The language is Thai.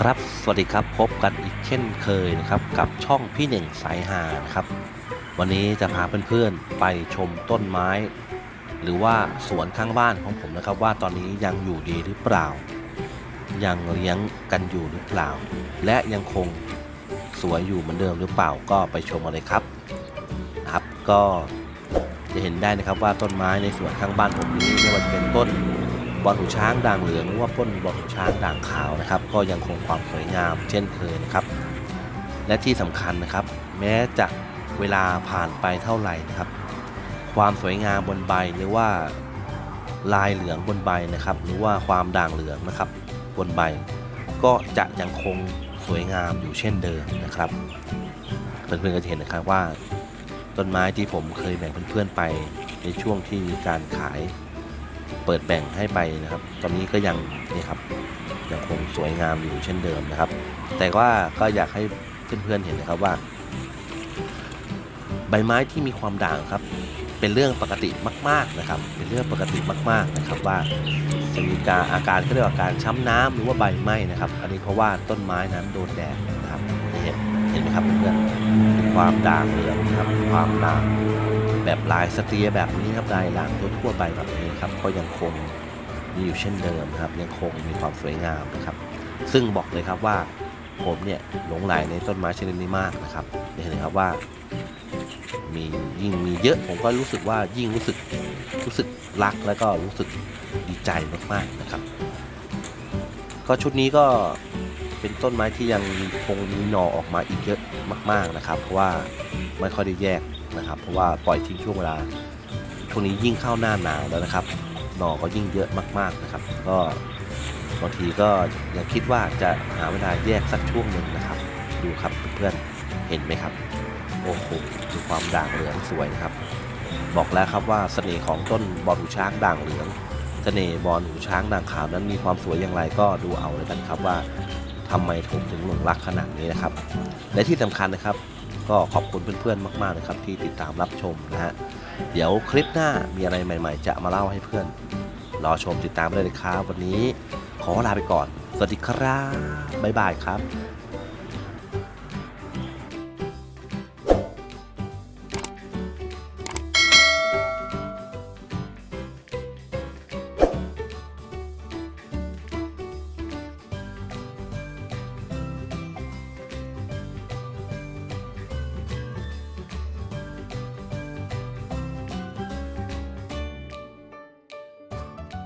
ครับสวัสดีครับพบกันอีกเช่นเคยนะครับกับช่องพี่หนึ่งสายหานะครับวันนี้จะพาเพื่อนๆไปชมต้นไม้ หรือว่าสวนข้างบ้านของผมนะครับ ว่าตอนนี้ยังอยู่ดีหรือเปล่า ยังเลี้ยงกันอยู่หรือเปล่า และยังคงสวยอยู่เหมือนเดิมหรือเปล่าก็ไปชมกันเลยครับครับก็จะเห็นได้นะครับว่าต้นไม้ในสวนข้างบ้านผมนี้ไม่ว่าจะเป็นต้น บอลหูช้างด่างเหลืองหรือว่าต้นบอลหูช้างด่างขาวนะครับ ก็ยังคงความสวยงามเช่นเคยนะครับ และที่สำคัญนะครับ แม้จะเวลาผ่านไปเท่าไหร่นะครับ ความสวยงามบนใบหรือว่าลายเหลืองบนใบนะครับ หรือว่าความด่างเหลืองนะครับ บนใบ ก็จะยังคงสวยงามอยู่เช่นเดิมนะครับ เพื่อนๆก็จะเห็นนะครับว่า ต้นไม้ที่ผมเคยแบ่งเพื่อนๆไปในช่วงที่มีการขาย เปิดแบ่งให้ไปนะครับ ตอนนี้ก็ยังนี่ครับยังคงสวยงามอยู่เช่นเดิมนะครับ แต่ว่าก็อยากให้เพื่อนๆเห็นนะครับว่า ใบไม้ที่มีความด่างครับ เป็นเรื่องปกติมาก ๆนะครับ เป็นเรื่องปกติมาก ๆนะครับว่าจะมีการอาการก็เรียกว่าการช้ำน้ำหรือว่าใบไหม้นะครับ อันนี้เพราะว่าต้นไม้นั้นโดนแดดนะครับเห็นเห็นไหมครับเพื่อนๆความด่างเหลืองครับความด่าง แบบลายสเตียแบบนี้ครับลายลางทั่วไปแบบนี้ครับก็ยังคงมีอยู่เช่นเดิมครับ ยังคงมีความสวยงามนะครับ ซึ่งบอกเลยครับว่าผมเนี่ยหลงไหลในต้นไม้ชนิดนี้มากนะครับเห็นไหมครับว่ามียิ่งมีเยอะผมก็รู้สึกว่ายิ่งรู้สึกรู้สึกรักแล้วก็รู้สึกดีใจมากๆนะครับ ก็ชุดนี้ก็เป็นต้นไม้ที่ยังคงมีหน่อออกมาอีกเยอะมาก ๆนะครับ เพราะว่าไม่ค่อยได้แยก นะครับ เพราะว่าปล่อยทิ้งช่วงเวลาช่วงนี้ยิ่งเข้าหน้าหนาวแล้วนะครับ หน่อก็ยิ่งเยอะมาก ๆนะครับ ก็บางทีก็อยังคิดว่าจะหาเวลาแยกสักช่วงหนึ่งนะครับ ดูครับเพื่อนๆเห็นไหมครับ โอ้โหดูความด่างเหลืองสวยนะครับ บอกแล้วครับว่าเสน่ห์ของต้นบอลหูช้างด่างเหลืองเสน่ห์บอลหูช้างด่างขาวนั้นมีความสวยอย่างไรก็ดูเอาเลยกันครับว่าทำไมผมถึงหลงรักขนาดนี้นะครับ และที่สำคัญนะครับ ก็ขอบคุณเพื่อนๆมากๆนะครับที่ติดตามรับชมนะฮะเดี๋ยวคลิปหน้ามีอะไรใหม่ ๆ จะมาเล่าให้เพื่อนรอชมติดตามได้เลยครับวันนี้ขอลาไปก่อน สวัสดีครับบ๊ายบายครับ